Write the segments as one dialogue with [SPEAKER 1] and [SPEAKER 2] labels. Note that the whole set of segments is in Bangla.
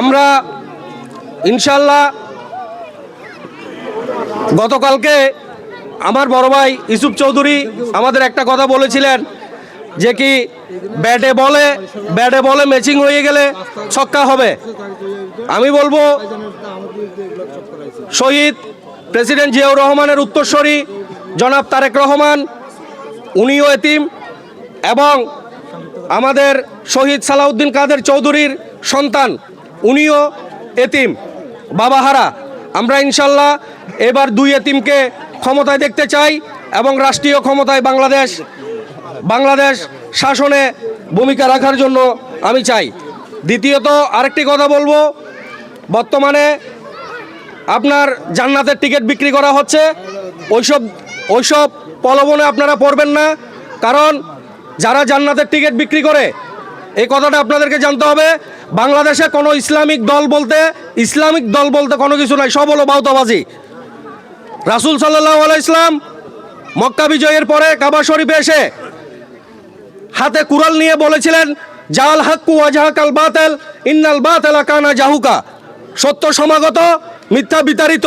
[SPEAKER 1] আমরা ইনশাল্লাহ গতকালকে আমার বড় ভাই ইসুফ চৌধুরী আমাদের একটা কথা বলেছিলেন যে কি, ব্যাটে বলে ব্যাটে বলে ম্যাচিং হয়ে গেলে ছক্কা হবে। আমি বলব, শহীদ প্রেসিডেন্ট জিয়াউর রহমানের উত্তরস্বরী জনাব তারেক রহমান, উনিও এতিম এবং আমাদের শহীদ সালাউদ্দিন কাদের চৌধুরীর সন্তান। উনিও এতিম। বাবাহারা আমরা ইনশাল্লাহ এবার দুই এতিমকে ক্ষমতায় দেখতে চাই এবং রাষ্ট্রীয় ক্ষমতায় বাংলাদেশ বাংলাদেশ শাসনে ভূমিকা রাখার জন্য আমি চাই। দ্বিতীয়ত আরেকটি কথা বলব, বর্তমানে আপনার জান্নাতের টিকিট বিক্রি করা হচ্ছে। ওইসব ওইসব প্রলোভনে আপনারা পড়বেন না, কারণ যারা জান্নাতের টিকিট বিক্রি করে এই কথাটা আপনাদেরকে জানতে হবে। বাংলাদেশে কোনো ইসলামিক দল বলতে, ইসলামিক দল বলতে কোনো কিছু নাই, সব হলো বাউতাবাজি। রাসুল সাল্লাহ ইসলাম মক্কা বিজয়ের পরে কাবা শরীফে এসে হাতে কুরাল নিয়ে বলেছিলেন, জাল হাক্কু ওয়াজাহাকাল বাতেল, ইন্নাল বাতেলা কানা জাহুকা। সত্য সমাগত, মিথ্যা বিতাড়িত,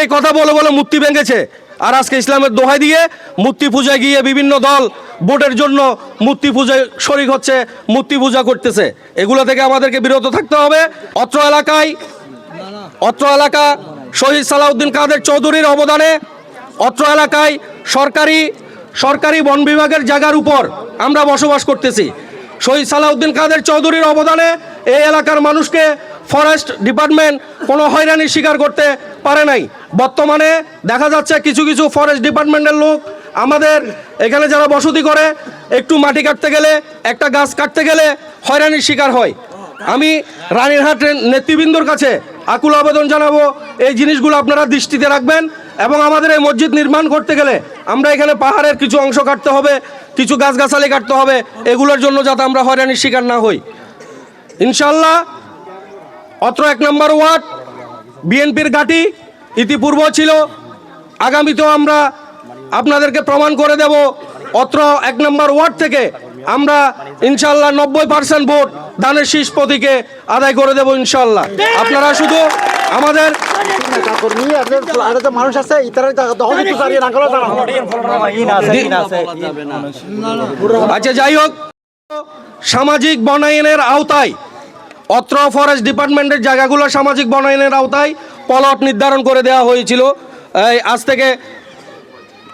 [SPEAKER 1] এই কথা বলে বলে মূর্তি ভেঙেছে। আর আজকে ইসলামের দোহাই দিয়ে মূর্তি পূজায় গিয়ে বিভিন্ন দল ভোটের জন্য মূর্তি পূজায় শরিক হচ্ছে, মূর্তি পূজা করতেছে। এগুলো থেকে আমাদেরকে বিরত থাকতে হবে। অত্র এলাকায়, অত্র এলাকা শহীদ সালাউদ্দিন কাদের চৌধুরীর অবদানে, অত্র এলাকায় সরকারি সরকারি বন বিভাগের জায়গার উপর আমরা বসবাস করতেছি। শহীদ সালাউদ্দিন কাদের চৌধুরীর অবদানে এই এলাকার মানুষকে ফরেস্ট ডিপার্টমেন্ট কোনো হয়রানির শিকার করতে পারে নাই। বর্তমানে দেখা যাচ্ছে কিছু কিছু ফরেস্ট ডিপার্টমেন্টের লোক আমাদের এখানে যারা বসতি করে, একটু মাটি কাটতে গেলে, একটা গাছ কাটতে গেলে হয়রানির শিকার হয়। আমি রানীরহাটের নেতৃবৃন্দর কাছে আকুল আবেদন জানাব, এই জিনিসগুলো আপনারা দৃষ্টিতে রাখবেন এবং আমাদের এই মসজিদ নির্মাণ করতে গেলে আমরা এখানে পাহাড়ের কিছু অংশ কাটতে হবে, কিছু গাছগাছালি কাটতে হবে, এগুলোর জন্য যাতে আমরা হয়রানির শিকার না হই। ইনশাল্লাহ অত্র এক নম্বর ওয়ার্ড, বিএনপির ঘাঁটি ইতিপূর্ব ছিল, আগামীতেও আমরা আপনাদেরকে প্রমাণ করে দেব অত্র এক নম্বর ওয়ার্ড থেকে আমরা ইনশাল্লাহ নব্বই পার্সেন্ট ভোট ধানের শীষ প্রতীকে আদায় করে দেব ইনশাল্লাহ আপনারা শুধু আমাদের আচ্ছা যাই হোক। সামাজিক বনায়নের আওতায়, অত্র ফরেস্ট ডিপার্টমেন্টের জায়গাগুলো সামাজিক বনায়নের আওতায় পলট নির্ধারণ করে দেওয়া হয়েছিল। আজ থেকে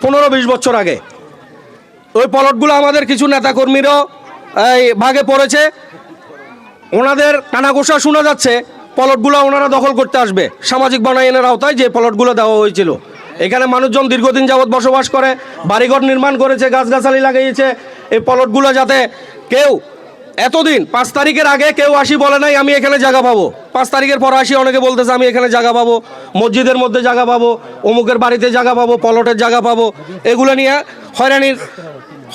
[SPEAKER 1] পনেরো বিশ বছর আগে। ওই পলটগুলো আমাদের কিছু নেতাকর্মীরও, এই, ভাগে পড়েছে। ওনাদের কানাঘোষা শোনা যাচ্ছে, পলটগুলো ওনারা দখল করতে আসবে। সামাজিক বনায়নের আওতায় যে পলটগুলো দেওয়া হয়েছিল। এখানে মানুষজন দীর্ঘদিন যাবৎ বসবাস করে, বাড়িঘর নির্মাণ করেছে, গাছগাছালি লাগিয়েছে। এই পলটগুলো যাতে কেউ এতদিন, পাঁচ তারিখের আগে কেউ আসি বলে নাই, আমি এখানে জায়গা পাবো। পাঁচ তারিখের পর আসি, অনেকে বলতেছে, আমি এখানে জায়গা পাবো, মসজিদের মধ্যে জায়গা পাবো, অমুকের বাড়িতে জায়গা পাবো, পলটের জায়গা পাবো। এগুলো নিয়ে হয়রানির,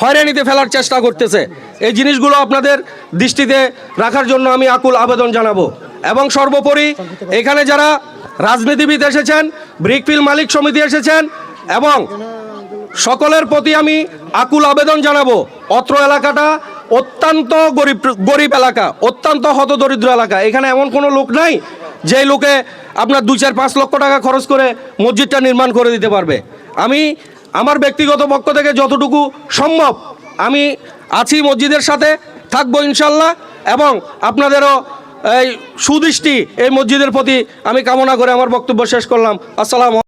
[SPEAKER 1] হয়রানিতে ফেলার চেষ্টা করতেছে। এই জিনিসগুলো আপনাদের দৃষ্টিতে রাখার জন্য আমি আকুল আবেদন জানাব। এবং সর্বোপরি, এখানে যারা রাজনীতিবিদ এসেছেন ব্রিকফিল মালিক সমিতি এসেছেন, এবং সকলের প্রতি আমি আকুল আবেদন জানাব। অত্র এলাকাটা অত্যন্ত গরিব গরিব এলাকা, অত্যন্ত হতদরিদ্র এলাকা। এখানে এমন কোনো লোক নাই যে লোকে আপনার দুই চার পাঁচ লক্ষ টাকা খরচ করে মসজিদটা নির্মাণ করে দিতে পারবে। আমি আমার ব্যক্তিগত পক্ষ থেকে যতটুকু সম্ভব আমি আছি মসজিদের সাথে, থাকব ইনশাল্লাহ এবং আপনাদেরও এই সুদৃষ্টি এই মসজিদের প্রতি আমি কামনা করে আমার বক্তব্য শেষ করলাম। আসসালাম